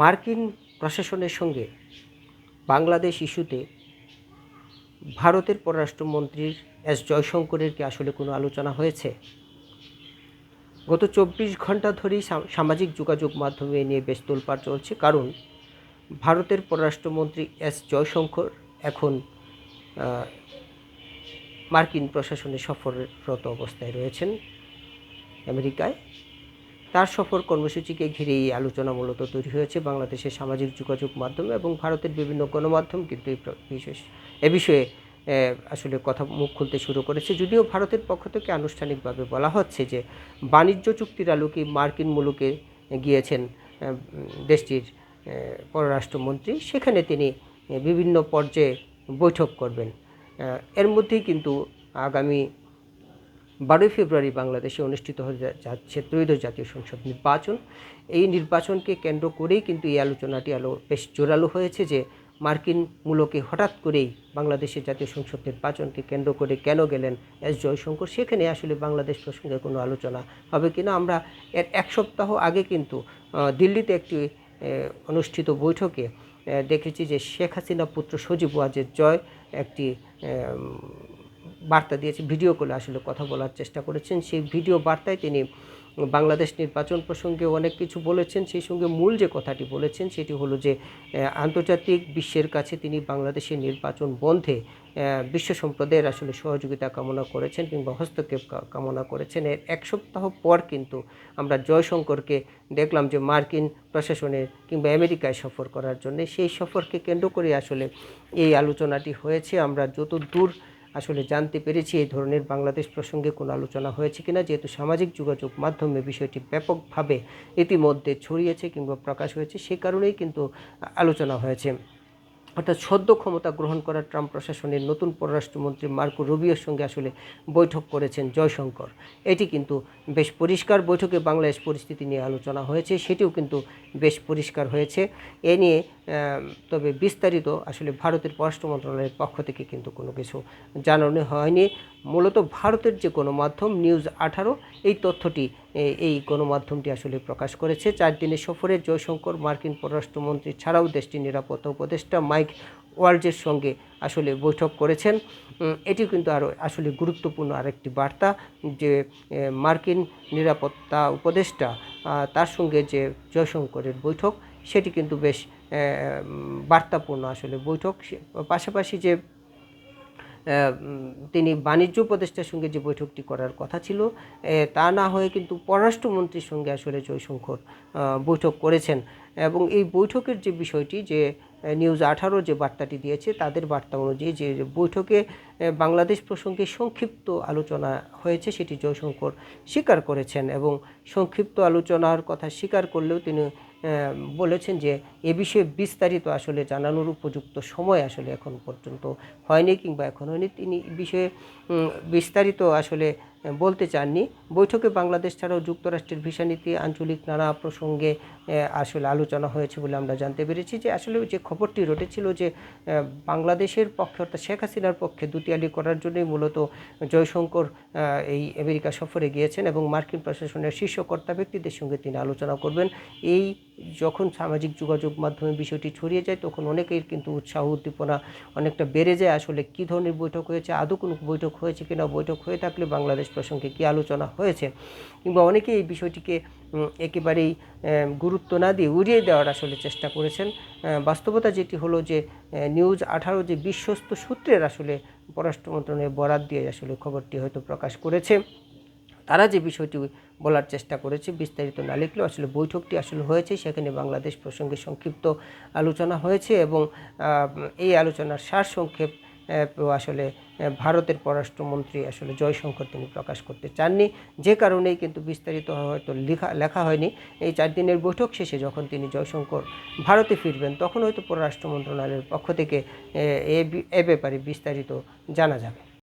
মার্কিন প্রশাসনের সঙ্গে বাংলাদেশ ইস্যুতে ভারতের পররাষ্ট্রমন্ত্রীর এস জয়শঙ্করের কি আসলে কোনো আলোচনা হয়েছে? গত চব্বিশ ঘণ্টা ধরেই সামাজিক যোগাযোগ মাধ্যমে নিয়ে বেশ তোলপাড় চলছে। কারণ ভারতের পররাষ্ট্রমন্ত্রী এস জয়শঙ্কর এখন মার্কিন প্রশাসনে সফররত অবস্থায় রয়েছেন। আমেরিকায় তার সফর কর্মসূচিকে ঘিরে এই আলোচনা মূলত তৈরি হয়েছে বাংলাদেশের সামাজিক যোগাযোগ মাধ্যমে এবং ভারতের বিভিন্ন গণমাধ্যম, কিন্তু এই বিশেষ, এ বিষয়ে আসলে কথা মুখ খুলতে শুরু করেছে। যদিও ভারতের পক্ষ থেকে আনুষ্ঠানিকভাবে বলা হচ্ছে যে, বাণিজ্য চুক্তির আলোকে মার্কিন মুলুকে গিয়েছেন দেশটির পররাষ্ট্রমন্ত্রী। সেখানে তিনি বিভিন্ন পর্যায়ে বৈঠক করবেন। এর মধ্যেই কিন্তু আগামী বারোই ফেব্রুয়ারি বাংলাদেশে অনুষ্ঠিত হতে যাচ্ছে ত্রয়োদশ জাতীয় সংসদ নির্বাচন। এই নির্বাচনকে কেন্দ্র করেই কিন্তু এই আলোচনাটি আলো বেশ জোরালো হয়েছে যে মার্কিন মূলকে হঠাৎ করেই বাংলাদেশের জাতীয় সংসদ নির্বাচনকে কেন্দ্র করে কেন গেলেন এস জয়শঙ্কর? সেখানে আসলে বাংলাদেশ প্রসঙ্গে কোনো আলোচনা হবে কিনা? আমরা এর এক সপ্তাহ আগে কিন্তু দিল্লিতে একটি অনুষ্ঠিত বৈঠকে দেখেছি যে শেখ হাসিনা পুত্র সজীব ওয়াজের জয় একটি বার্তা দিয়েছে, ভিডিও কলে আসলে কথা বলার চেষ্টা করেছেন। সেই ভিডিও বার্তায় তিনি বাংলাদেশ নির্বাচন প্রসঙ্গে অনেক কিছু বলেছেন। সেই সঙ্গে মূল যে কথাটি বলেছেন সেটি হলো যে আন্তর্জাতিক বিশ্বের কাছে তিনি বাংলাদেশের নির্বাচন বন্ধে বিশ্ব সম্প্রদায়ের আসলে সহযোগিতা কামনা করেছেন কিংবা হস্তক্ষেপ কামনা করেছেন। এর এক সপ্তাহ পর কিন্তু আমরা জয়শঙ্করকে দেখলাম যে মার্কিন প্রশাসনের কিংবা আমেরিকায় সফর করার জন্য। সেই সফরকে কেন্দ্র করে আসলে এই আলোচনাটি হয়েছে। আমরা যত দূর আসলে জানতে পেরেছি এই ধরনের বাংলাদেশ প্রসঙ্গে কোনো আলোচনা হয়েছে কিনা, যেহেতু সামাজিক যোগাযোগ মাধ্যমে বিষয়টি ব্যাপকভাবে ইতিমধ্যে ছড়িয়েছে কিংবা প্রকাশ হয়েছে, সে কারণেই কিন্তু আলোচনা হয়েছে। অর্থাৎ সদ্য ক্ষমতা গ্রহণ করা ট্রাম্প প্রশাসনের নতুন পররাষ্ট্রমন্ত্রী মার্কো রুবিওর সঙ্গে আসলে বৈঠক করেছেন জয়শঙ্কর। এটি কিন্তু বেশ পরিষ্কার বৈঠকে বাংলাদেশ পরিস্থিতি নিয়ে আলোচনা হয়েছে, সেটিও কিন্তু বেশ পরিষ্কার হয়েছে। এ নিয়ে তবে বিস্তারিত আসলে ভারতের পররাষ্ট্র মন্ত্রণালয়ের পক্ষ থেকে কিন্তু কোনো কিছু জানানো হয়নি। মূলত ভারতের যে কোনো মাধ্যম, নিউজ আঠারো, এই তথ্যটি এই গণমাধ্যমটি আসলে প্রকাশ করেছে। চার দিনের সফরে জয়শঙ্কর, মার্কিন পররাষ্ট্রমন্ত্রী ছাড়াও দেশটির নিরাপত্তা উপদেষ্টা মাইক ওয়ার্ল্ডের সঙ্গে আসলে বৈঠক করেছেন। এটি কিন্তু আরও আসলে গুরুত্বপূর্ণ আরেকটি বার্তা যে মার্কিন নিরাপত্তা উপদেষ্টা তার সঙ্গে যে জয়শঙ্করের বৈঠক, সেটি কিন্তু বেশ বার্তাপূর্ণ আসলে বৈঠক। পাশাপাশি যে তিনি বাণিজ্য উপদেষ্টার সঙ্গে যে বৈঠকটি করার কথা ছিল তা না হয়ে কিন্তু পররাষ্ট্রমন্ত্রীর সঙ্গে আসলে জয়শঙ্কর বৈঠক করেছেন। এবং এই বৈঠকের যে বিষয়টি, যে নিউজ আঠারো যে বার্তাটি দিয়েছে, তাদের বার্তা অনুযায়ী যে বৈঠকে বাংলাদেশ প্রসঙ্গে সংক্ষিপ্ত আলোচনা হয়েছে, সেটি জয়শঙ্কর স্বীকার করেছেন। এবং সংক্ষিপ্ত আলোচনার কথা স্বীকার করলেও তিনি বলেছেন যে এ বিষয়ে বিস্তারিত আসলে জানানোর উপযুক্ত সময় আসলে এখন পর্যন্ত হয়নি কিংবা এখন হয়নি। তিনি বিষয়ে বিস্তারিত আসলে বলতে চাননি। বৈঠকে বাংলাদেশ ছাড়াও যুক্তরাষ্ট্রের ভিসা নীতি, আঞ্চলিক নানা প্রসঙ্গে আসলে আলোচনা হয়েছে বলে আমরা জানতে পেরেছি যে আসলে যে খবরটি রটেছিল যে বাংলাদেশের পক্ষে অর্থাৎ শেখ হাসিনার পক্ষে দুতিয়ালি করার জন্যই মূলত জয়শঙ্কর এই আমেরিকা সফরে গিয়েছেন এবং মার্কিন প্রশাসনের শীর্ষ কর্তা ব্যক্তিদের সঙ্গে তিনি আলোচনা করবেন। এই যখন সামাজিক যোগাযোগ মাধ্যমে বিষয়টি ছড়িয়ে যায়, তখন অনেকের কিন্তু উৎসাহ, উদ্দীপনা অনেকটা বেড়ে যায় আসলে কী ধরনের বৈঠক হয়েছে, আদৌ কোনো বৈঠক হয়েছে কিনা, বৈঠক হয়ে থাকলে বাংলাদেশ প্রসঙ্গে কী আলোচনা হয়েছে? কিংবা অনেকে এই বিষয়টিকে একেবারেই গুরুত্ব না দিয়ে উড়িয়ে দেওয়ার আসলে চেষ্টা করেছেন। বাস্তবতা যেটি হলো যে নিউজ আঠারো যে বিশ্বস্ত সূত্রের আসলে পররাষ্ট্র মন্ত্রণালয়ের বরাত দিয়ে আসলে খবরটি হয়তো প্রকাশ করেছে। তারা যে বিষয়টি বলার চেষ্টা করেছে, বিস্তারিত না লিখলেও আসলে বৈঠকটি আসলে হয়েছে। সেখানে বাংলাদেশ প্রসঙ্গে সংক্ষিপ্ত আলোচনা হয়েছে এবং এই আলোচনার সার সংক্ষেপ আসলে ভারতের পররাষ্ট্রমন্ত্রী আসলে জয়শঙ্কর তিনি প্রকাশ করতে চাননি। যে কারণেই কিন্তু বিস্তারিত হয়তো লেখা লেখা হয়নি। এই চার দিনের বৈঠক শেষে যখন তিনি জয়শঙ্কর ভারতে ফিরবেন, তখন হয়তো পররাষ্ট্র মন্ত্রণালয়ের পক্ষ থেকে এ ব্যাপারে বিস্তারিত জানা যাবে।